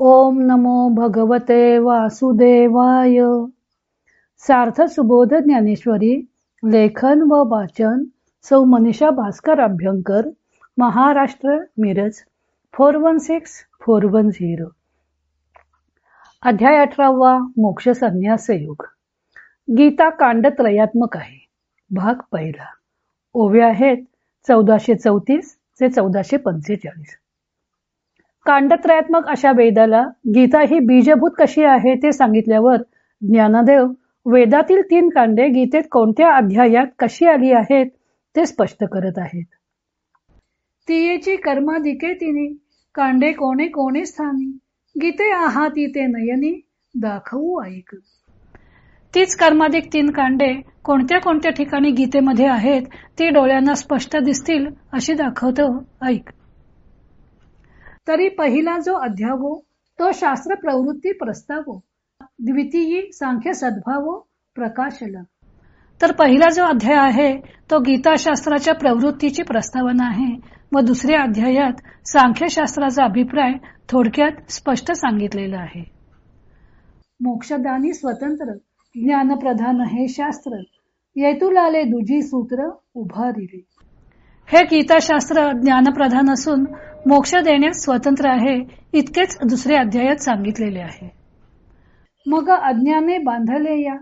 ओम नमो भगवते वासुदेवाय. सार्थ सुबोध ज्ञानेश्वरी लेखन व वाचन सौ Manisha Bhaskar Abhyankar Maharashtra Miraj four one six four one zero. अध्याय अठरावा मोक्ष संन्यास युग. गीता कांड त्रयात्मक आहे. भाग पहिला. ओव्या आहेत चौदाशे चौतीस ते चौदाशे पंचेचाळीस. कांडत्रयात्मक अशा वेदाला गीता ही बीजभूत कशी आहे ते सांगितल्यावर ज्ञानदेव वेदातील तीन कांडे गीतेत कोणत्या अध्यायात कशी आली आहेत ते स्पष्ट करत आहेत. तियेची कर्माधिके तिने कांडे कोणे कोणे स्थानी गीते आहाती ते नयनी दाखवू ऐक. तीच कर्माधिक तीन कांडे कोणत्या कोणत्या ठिकाणी गीतेमध्ये आहेत ती डोळ्यांना स्पष्ट दिसतील अशी दाखवतो ऐक. तरी पहिला जो अध्यावो तो शास्त्र प्रवृत्ती प्रस्तावो द्वितीयी सांख्य सद्भावो प्रकाशला. तर पहिला जो अध्याय आहे तो गीताशास्त्राच्या प्रवृत्तीची प्रस्तावना आहे व दुसऱ्या अध्यायात सांख्यशास्त्राचा अभिप्राय थोडक्यात स्पष्ट सांगितलेला आहे. मोक्षदानी स्वतंत्र ज्ञानप्रधान हे शास्त्र येतुलाले दुजी सूत्र उभारिले. हे गीताशास्त्र ज्ञानप्रधान असून मोक्ष देण्यास स्वतंत्र आहे इतकेच दुसऱ्या अध्यायात सांगितलेले आहे. मग अज्ञाने बांधले या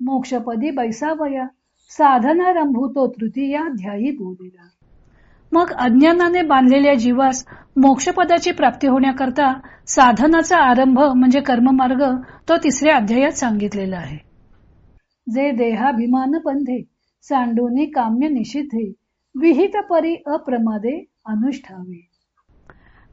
मोक्षपदी बैसावया साधना रंभूतो तृतीया ध्यायी बोलिला. मग अज्ञानाने बांधलेल्या जीवास मोक्षपदाची प्राप्ती होण्याकरता साधनाचा आरंभ म्हणजे कर्ममार्ग तो तिसऱ्या अध्यायात सांगितलेला आहे. जे देहाभिमान बंधे सांडूनी काम्य निषिद्धे विहित परी अप्रमादे अनुष्ठावे.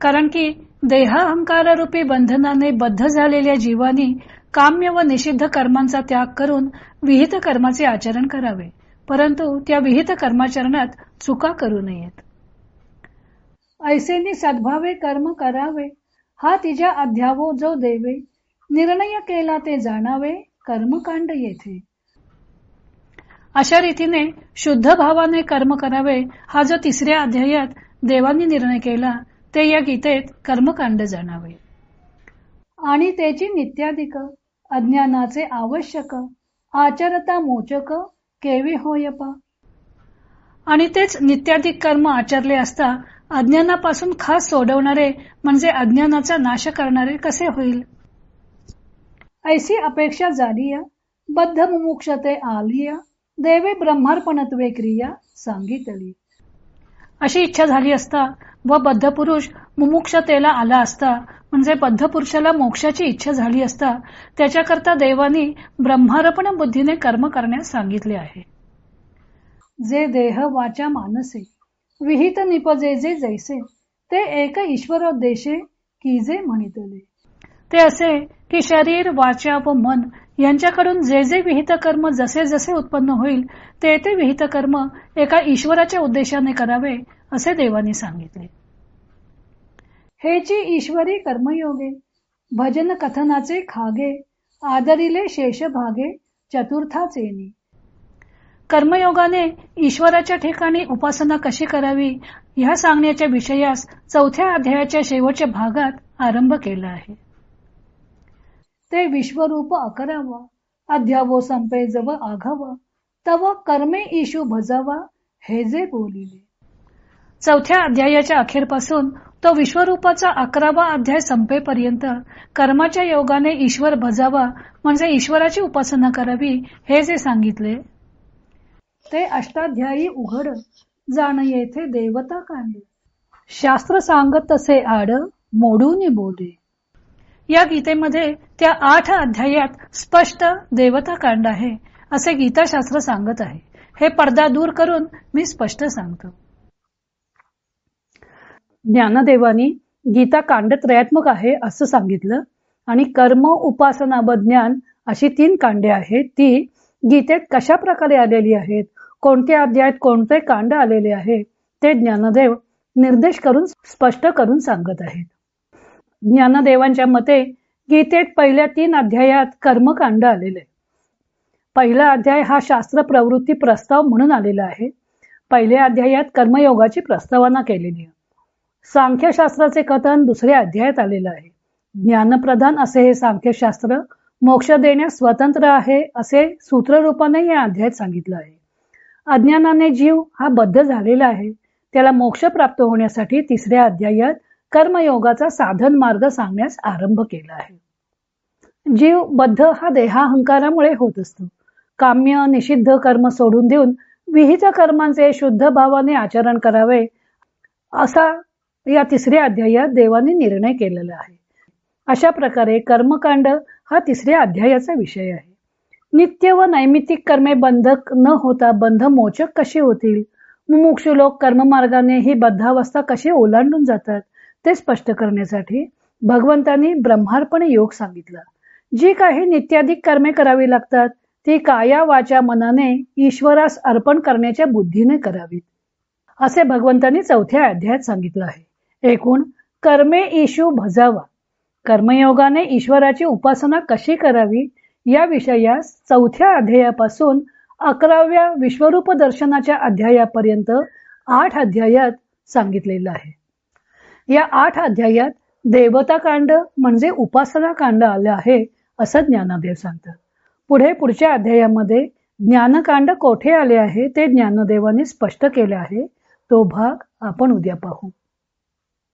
कारण की देहाहंकार रूपी बंधनाने बद्ध झालेल्या जीवानी काम्य व निषिद्ध कर्मांचा त्याग करून विहित कर्माचे आचरण करावे परंतु त्या विहित कर्माचरणात चुका करू नयेत. ऐसेनी सद्भावे कर्म करावे हा तिच्या अध्यावो जो देवे निर्णय केला ते जाणावे कर्मकांड येथे. अशा रीतीने शुद्ध भावाने कर्म करावे हा जो तिसऱ्या अध्यायात देवांनी निर्णय केला ते या गीतेत कर्मकांड जाणावे. आणि त्याची नित्याधिक अज्ञानाचे आवश्यक आचरता मोचक केवी होयपा. आणि तेच नित्याधिक कर्म आचरले असता अज्ञानापासून खास सोडवणारे म्हणजे अज्ञानाचा नाश करणारे कसे होईल? ऐसी अपेक्षा झाली बद्ध मुमुक्षते आलिया देवे ब्रह्मार्पणत्वे क्रिया सांगितली. अशी इच्छा झाली असता व बद्धपुरुष मुमुक्षतेला आला असता म्हणजे बद्धपुरुषाला मोक्षाची इच्छा झाली असता त्याच्याकरता देवानी ब्रह्मार्पण बुद्धीने कर्म करण्यास सांगितले आहे. जे देह वाचा मानसे विहित निपजे जे जैसे ते एक ईश्वरोद्देशे की जे म्हणितले. ते असे की शरीर वाचा व मन यांच्याकडून जे जे विहित कर्म जसे जसे उत्पन्न होईल ते ते विहित कर्म एका ईश्वराच्या उद्देशाने करावे असे देवानी सांगितले. हेची ईश्वरी कर्मयोगे भजन कथनाचे खागे आदरिले शेष भागे चतुर्थाचेनी कर्मयोगाने ईश्वराच्या ठिकाणी उपासना कशी करावी ह्या सांगण्याच्या विषयास चौथ्या अध्यायाच्या शेवटच्या भागात आरंभ केला आहे. ते विश्वरूप अकरावा अध्यावो संपे जव आघावा तव कर्मे ईशू भजावा हे जे बोलिले. चौथ्या अध्यायाच्या अखेरपासून तो विश्वरूपाचा अकरावा अध्याय संपेपर्यंत कर्माच्या योगाने ईश्वर भजावा म्हणजे ईश्वराची उपासना करावी हे जे सांगितले. ते अष्टाध्यायी उघड जाण येथे देवता कांड. शास्त्र सांगत तसे आड मोडून बोले. या गीतेमध्ये त्या आठ अध्यायात स्पष्ट देवता कांड आहे असे गीताशास्त्र सांगत आहे. हे पडदा दूर करून मी स्पष्ट सांगतो. ज्ञानदेवानी गीता कांड त्रयात्मक आहे असं सांगितलं आणि कर्म उपासना व ज्ञान अशी तीन कांडे आहेत. ती गीतेत कशा प्रकारे आलेली आहेत कोणत्या अध्यायात कोणते कांड आलेले आहे ते ज्ञानदेव निर्देश करून स्पष्ट करून सांगत आहेत. ज्ञानदेवांच्या मते गीतेत पहिल्या तीन अध्यायात कर्मकांड आलेले. पहिला अध्याय हा शास्त्र प्रवृत्ती प्रस्ताव म्हणून आलेला आहे. पहिल्या अध्यायात कर्मयोगाची प्रस्तावना केलेली आहे. सांख्यशास्त्राचे कथन दुसऱ्या अध्यायात आलेलं आहे. ज्ञानप्रधान असे हे सांख्यशास्त्र मोक्ष देण्यास स्वतंत्र आहे असे सूत्ररूपाने या अध्यायात सांगितलं आहे. अज्ञानाने जीव हा बद्ध झालेला आहे. त्याला मोक्ष प्राप्त होण्यासाठी तिसऱ्या अध्यायात कर्मयोगाचा साधन मार्ग सांगण्यास आरंभ केला आहे. जीव बद्ध हा देहाहंकारामुळे होत असतो. काम्य निषिद्ध कर्म सोडून देऊन विहित कर्मांचे शुद्ध भावाने आचरण करावे असा या तिसऱ्या अध्यायात देवाने निर्णय केलेला आहे. अशा प्रकारे कर्मकांड हा तिसऱ्या अध्यायाचा विषय आहे. नित्य व नैमित्तिक कर्मे बंधक न होता बंध मोचक कशी होतील? मुमुक्षु लोक कर्ममार्गाने ही बद्धावस्था कशी ओलांडून जातात? ते स्पष्ट करण्यासाठी भगवंतांनी ब्रह्मार्पण योग सांगितला. जी काही नित्याधिक कर्मे करावी लागतात ती काया वाचा मनाने ईश्वरास अर्पण करण्याच्या बुद्धीने करावीत. असे भगवंतांनी चौथ्या अध्यायात सांगितलं आहे. एकूण कर्मे ईशू भजावा. कर्मयोगाने ईश्वराची उपासना कशी करावी या विषयास चौथ्या अध्यायापासून अकराव्या विश्वरूप दर्शनाच्या अध्यायापर्यंत आठ अध्यायात सांगितलेलं आहे. या आठ अध्यायात देवता कांड म्हणजे उपासना कांड आलं आहे असं ज्ञानदेव सांगतात. पुढे पुढच्या अध्यायामध्ये ज्ञानकांड कोठे आले आहे ते ज्ञानदेवाने स्पष्ट केले आहे. तो भाग आपण उद्या पाहू.